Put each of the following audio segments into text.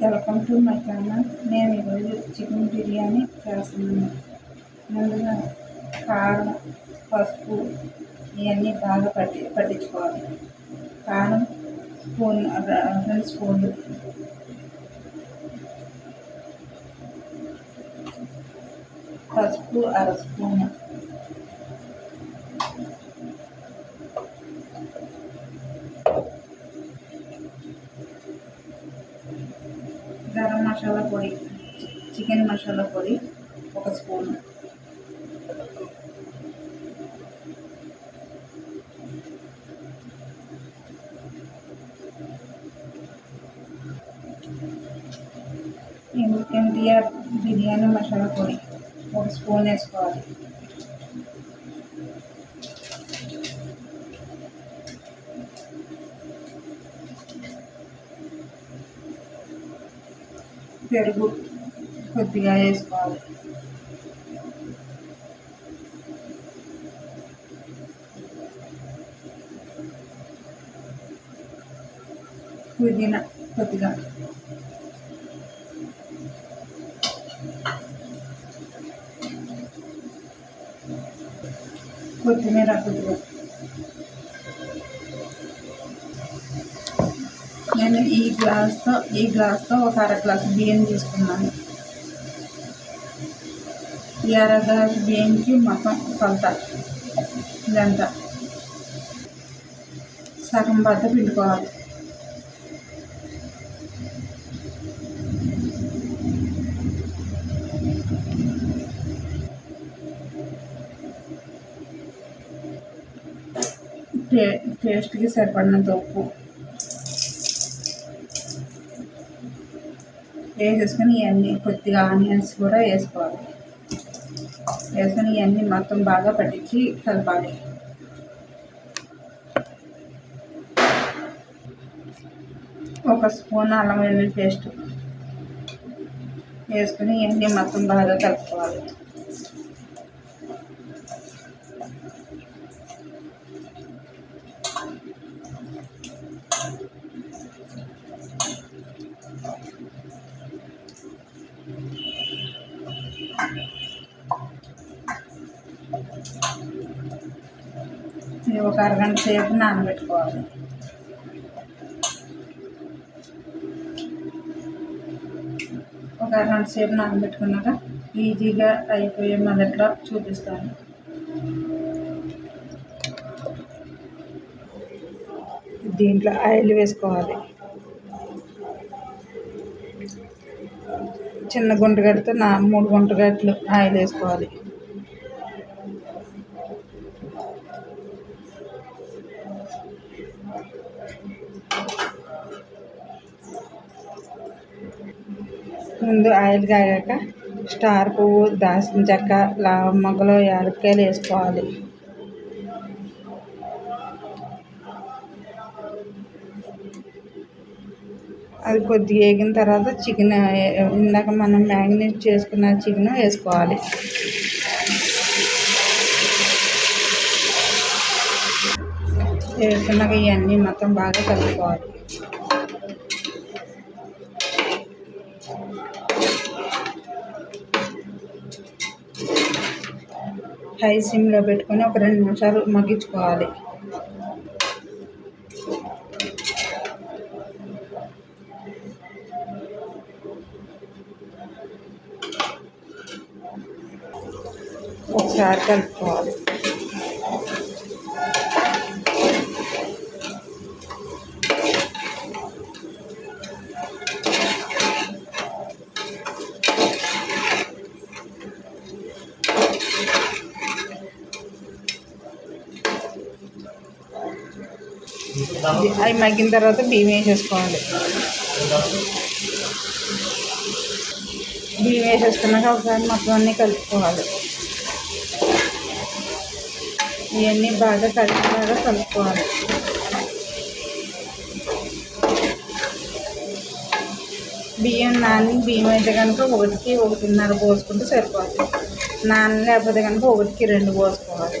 Welcome to my channel నేను ఈరోజు chicken biryani చేస్తున్నాను. ముందుగా కారం పసుపు ఇవన్నీ బాగా పట్టి పట్టించుకోవాలి. కారం స్పూన్ రెండు స్పూన్లు పసుపు అర స్పూను. మసాలా పొడి చికెన్ మసాలా పొడి ఒక స్పూన్ ఎన్టీఆర్ బిర్యానీ మసాలా పొడి ఒక స్పూన్ వేసుకోవాలి పెరుగు కొద్దిగా వేసుకోవాలి పుదీనా కొద్దిగా కొత్తిమీర కొద్దిగా నేను ఈ గ్లాస్తో ఈ గ్లాస్తో ఒక అర గ్లాస్ బియ్యం తీసుకున్నాను. ఈ అర గ్లాస్ బియ్యంకి మొత్తం కొలత ఇదంతా. సగం బద్ద పిండుకోవాలి. టే టేస్ట్కి సరిపడినంత ఉప్పు. వేసేసుకొని ఇవన్నీ కొద్దిగా ఆనియన్స్ కూడా వేసుకోవాలి. వేసుకొని ఇవన్నీ మొత్తం బాగా పట్టించి కలపాలి. ఒక స్పూన్ అల్లం వెల్లుల్లి పేస్ట్ వేసుకొని ఇవన్నీ మొత్తం బాగా కలుపుకోవాలి. ఇది ఒక అరగంట సేపు నానబెట్టుకోవాలి. ఒక అరగంట సేపు నానబెట్టుకున్నాక ఈజీగా అయిపోయే మొదట్లో చూపిస్తాను. దీంట్లో ఆయిల్ వేసుకోవాలి. చిన్న గుంటగడ్డతో నా మూడు గుంటగడ్డలు ఆయిల్ వేసుకోవాలి. ముందు ఆయిల్ కాగాక స్టార్ పువ్వు దాల్చిన చెక్క లవంగ మొగ్గలు యాలక్కాయలు వేసుకోవాలి. అది కొద్దిగా వేగిన తర్వాత చికెన్ ఇందాక మనం మ్యాగ్నేట్ చేసుకున్న చికెన్ వేసుకోవాలి. వేసుకున్నాక ఇవన్నీ మొత్తం బాగా కలుపుకోవాలి. హై సిమ్లో పెట్టుకొని ఒక రెండు నిమిషాలు మగ్గించుకోవాలి. ఒకసారి కలుపుకోవాలి. అవి మగ్గిన తర్వాత బియ్యం వేసేసుకోవాలి. బియ్యం వేసేసుకున్నాక ఒకసారి మొత్తం అన్నీ కలుపుకోవాలి. ఇవన్నీ బాగా కలిసేలాగా కలుపుకోవాలి. బియ్యం నాని బియ్యం అయితే కనుక ఒకటికి ఒకటిన్నర పోసుకుంటే సరిపోతుంది నాన్న లేకపోతే కనుక ఒకటికి రెండు పోసుకోవాలి.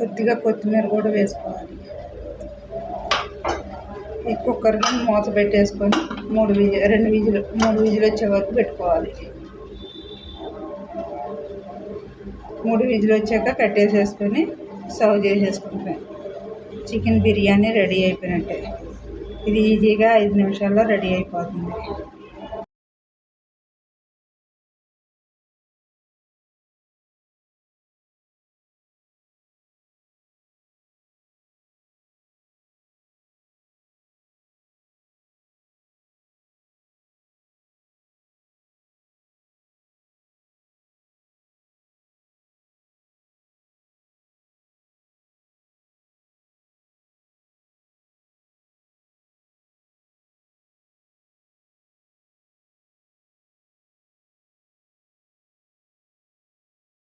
కొద్దిగా కొత్తిమీర కూడా వేసుకోవాలి. ఈ కుక్కర్ని మూత పెట్టేసుకొని మూడు విజి రెండు విజులు మూడు విజులు వచ్చే వరకు పెట్టుకోవాలి. మూడు విజులు వచ్చాక కట్టేసేసుకొని సర్వ్ చేసేసుకుంటాం చికెన్ బిర్యానీ రెడీ అయిపోయినట్టే. ఇది ఈజీగా ఐదు నిమిషాల్లో రెడీ అయిపోతుంది.